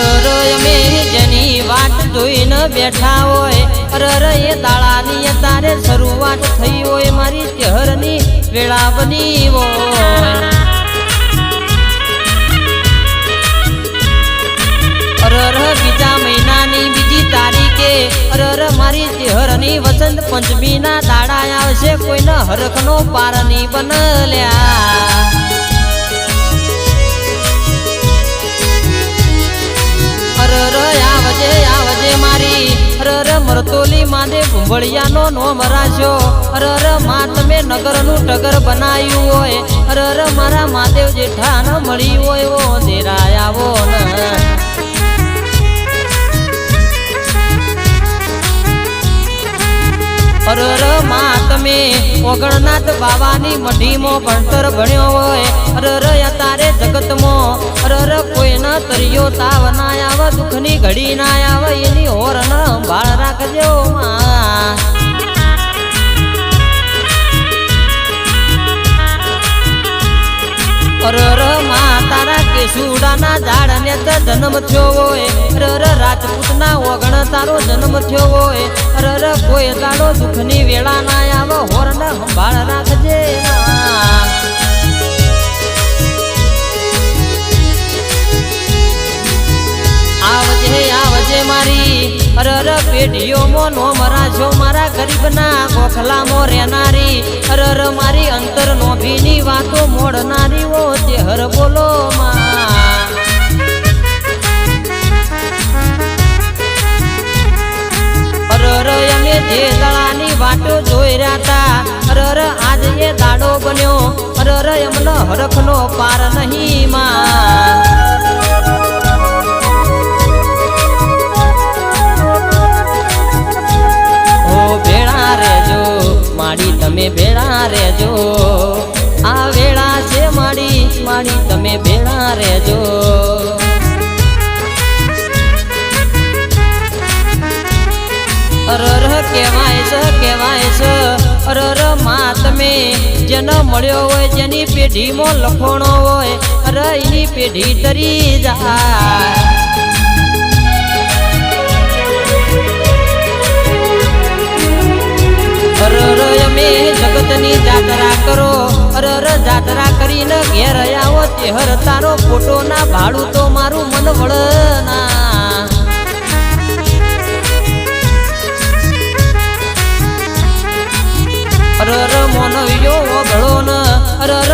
અરર અમે જેની વાટ જોઈને બેઠા હોય. અરર એ દાડાની તારે શરૂઆત થઈ હોય. મારી ચહેરની વેળા અરર બીજા મહિનાની બીજી તારીખે અરર મારી ચહેરની વસંત પંચમીના દાડા આવશે. કોઈને હરખનો પાર નહીં બનલ્યા મરતોલી માને ભૂંભળિયાનો નોમ રાખ્યો અરરમાં તમે નગરનું ટગર બનાવ્યું હોય. અરર મારા મહાદેવ જેઠા ન મળી હોય ઓ દેરાય આવો અરરમાં તમે ઓગણનાથ બાવાની મઢીમાં ભણતર ભણ્યો હોય. અરર તારે જગતમાં અરર કોઈ ન તરિયો તાવ ના આવે દુઃખની ઘડી ના આવે, એની ઓર ન સંભાળ રાખજો અરરમાં. તારા કેસુડાના ઝાડ ને તો જન્મ થયો હોય. અરર રાજપૂતના ઓગણ તારો જન્મ થયો હોય. અરર કોઈ દાડો દુઃખની વેળા ના આવે સંભાળ પેઢીઓમાં નો મરાજો મારા ગરીબના ગોખલામાં રહેનારી. અરર મારી અંતર નોભીની વાતો મોડનારી ઓ ચેહર બોલો માં. અરર અમે જે દળાની વાટો જોઈ રહ્યા તા. અરર આજ એ દાડો બન્યો. અરર એમનો હરખનો પાર નહીં માં. અરર કહેવાય છે કહેવાય છે. અરરમાં તમે જેનો મળ્યો હોય, જેની પેઢીમાં લખોણો હોય, અર એની પેઢી તરી જાય. જગતની જાતરા કરો, અરર જાત્રા કરીને ઘેર આવો, તેહર તારો ફોટો ના ભાડું તો મારું મન વળના.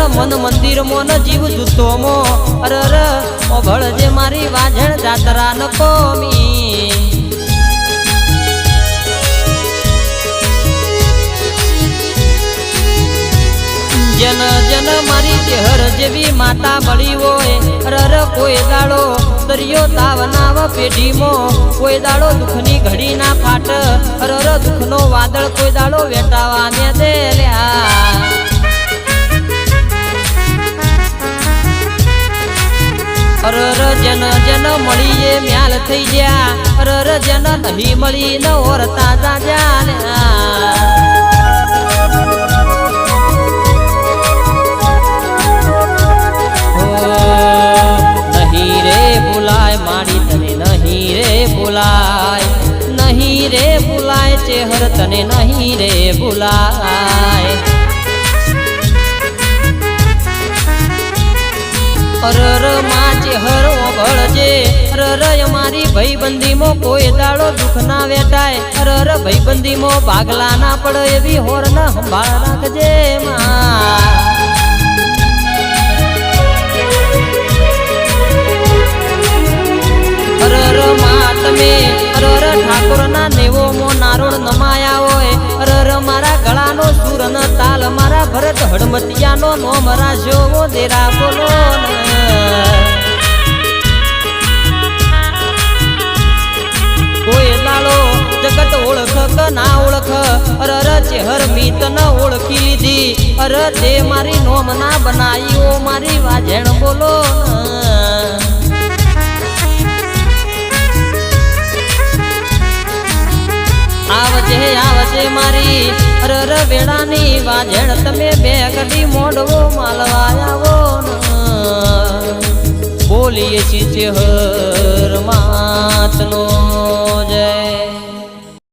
મન મંદિર, મોન જીવ જૂતો મો. અર ઓભળ જે મારી વાજણ જાત્રા ન કોમી. જન જન મારી ચહેર જેવી માતા મળી હોય. રર કોઈ દાડો દરિયો તાવ નાવ પેઢીમાં. કોઈ દાડો દુઃખની ઘડી ના ફાટ રર દુઃખનો વાદળ કોઈ દાડો વેટાવા ને દે લ્યા. અરર જન જન મળીએ, મ્યાલ થઈ ગયા. અરર જન નહીં મળી ન ઓરતા જાજા. નહીં રે બોલાય માડી તને, નહીં રે બોલાય નહીં રે બોલાય ચેહર તને, નહીં રે ભૂલાય. અરરમાં ચેહર ઓભળજે અરર અમારી ભાઈબંધીમાં કોઈ દાડો દુઃખ ના વેટાય અરર ભાઈબંધીમાં ભાગલા પડે એવી હોર ના સંભાળ અરરમાં તમે, અરર ઠાકોર ના નેવો મો નારોણ નમાયા હોય. અરર મારા ગળાનો સુર ન તાલ, મારા ભરત હડમતિયાનો નો મરા જોવો દેરા બોલો ને. ઓળખ ક ના ઓળખ? અરર ચેહર મીત ન ઓળખી લીધી. અર, તે મારી નોમ ના બનાવી ઓ મારી વાજણ બોલો. આવજે આવજે મારી. અરર વેડાની વાજણ તમે બે કડી મોડવો માલવા આવો. બોલીએ છીએ હર